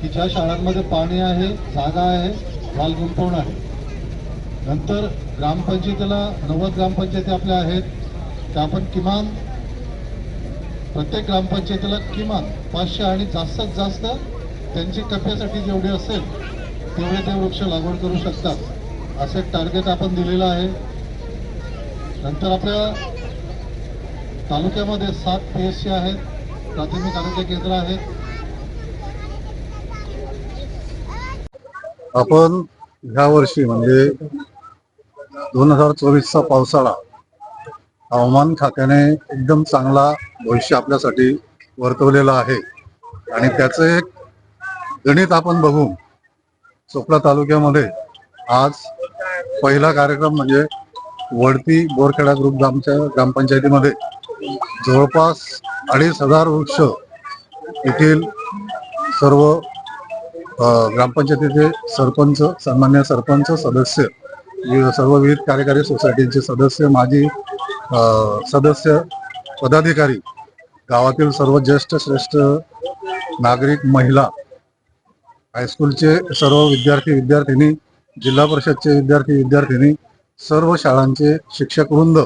की ज्या शाळांमध्ये पाणी आहे जागा आहे वाल गुंतवण आहे. नंतर ग्रामपंचायतीला नव्वद ग्रामपंचायती आपल्या आहेत. त्या आपण किमान प्रत्येक ग्रामपंचायतीला किमान पाचशे आणि जास्तीत जास्त त्यांची कॅपॅसिटी जेवढी असेल तेवढे ते वृक्ष लागवड करू शकतात. असे एक टार्गेट आपण दिलेलं आहे. नंतर आपल्या तालुक्यामध्ये सात पी एस सी आहेत प्राथमिक आरोग्य केंद्र आहेत. आपण ह्या वर्षी म्हणजे दोन हजार चोवीसचा पावसाळा हवामान खात्याने एकदम चांगला भविष्य आपल्यासाठी वर्तवलेला आहे. आणि त्याचं एक गणित आपण बघू. चोपडा तालुक्यामध्ये आज पहिला कार्यक्रम म्हणजे वडती बोरखेडा ग्रुप ग्रामच्या ग्रामपंचायतीमध्ये जवळपास अडीच हजार वृक्ष येथील सर्व ग्रामपंचायतीचे सरपंच सन्मान्य सरपंच सदस्य सर्व विविध कार्यकारी सोसायटीचे सदस्य माजी सदस्य पदाधिकारी गावातील सर्व ज्येष्ठ श्रेष्ठ नागरिक महिला हायस्कूलचे सर्व विद्यार्थी विद्यार्थिनी जिल्हा परिषदचे विद्यार्थी विद्यार्थिनी सर्व शाळांचे शिक्षक वृंद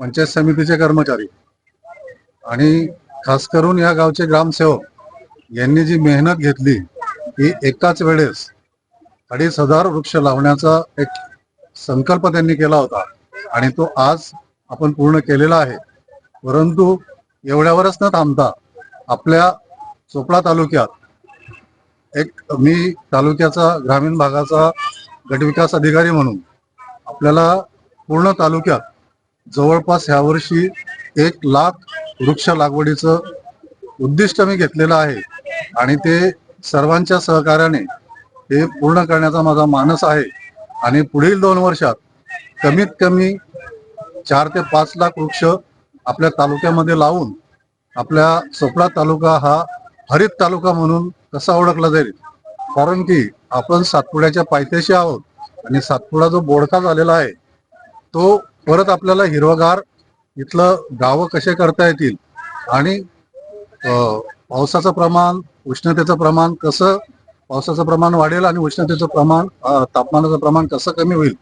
पंचायत समितीचे कर्मचारी आणि खास करून या गावचे ग्रामसेवक यांनी जी मेहनत घेतली ही एकाच वेळेस अडीच हजार वृक्ष लावण्याचा एक संकल्प त्यांनी केला होता. आणि तो आज आपण पूर्ण केलेला आहे. परंतु एवढ्यावरच न थांबता आपल्या चोपडा तालुक्यात एक मी तालुक्याचा ग्रामीण भागाचा गटविकास अधिकारी म्हणून आपल्याला पूर्ण तालुक्यात जवळपास ह्या वर्षी एक लाख वृक्ष लागवडीचं उद्दिष्ट मी घेतलेलं आहे. आणि ते सर्वांच्या सहकार्याने हे पूर्ण करण्याचा माझा मानस आहे. आणि पुढील दोन वर्षात कमीत कमी चार ते पाच लाख वृक्ष आपल्या तालुक्यामध्ये लावून आपल्या सोपळा तालुका हा हरित तालुका म्हणून कसा ओळखला जाईल? कारण की आपण सातपुड्याच्या पायथ्याशी आहोत आणि सातपुडा जो बोडका झालेला आहे तो परत आपल्याला हिरवगार इथलं गावं कसे करता येतील आणि पावसाचं प्रमाण उष्णतेचं प्रमाण कसं पावसाचं प्रमाण वाढेल आणि उष्णतेचं प्रमाण तापमानाचं प्रमाण कसं कमी होईल?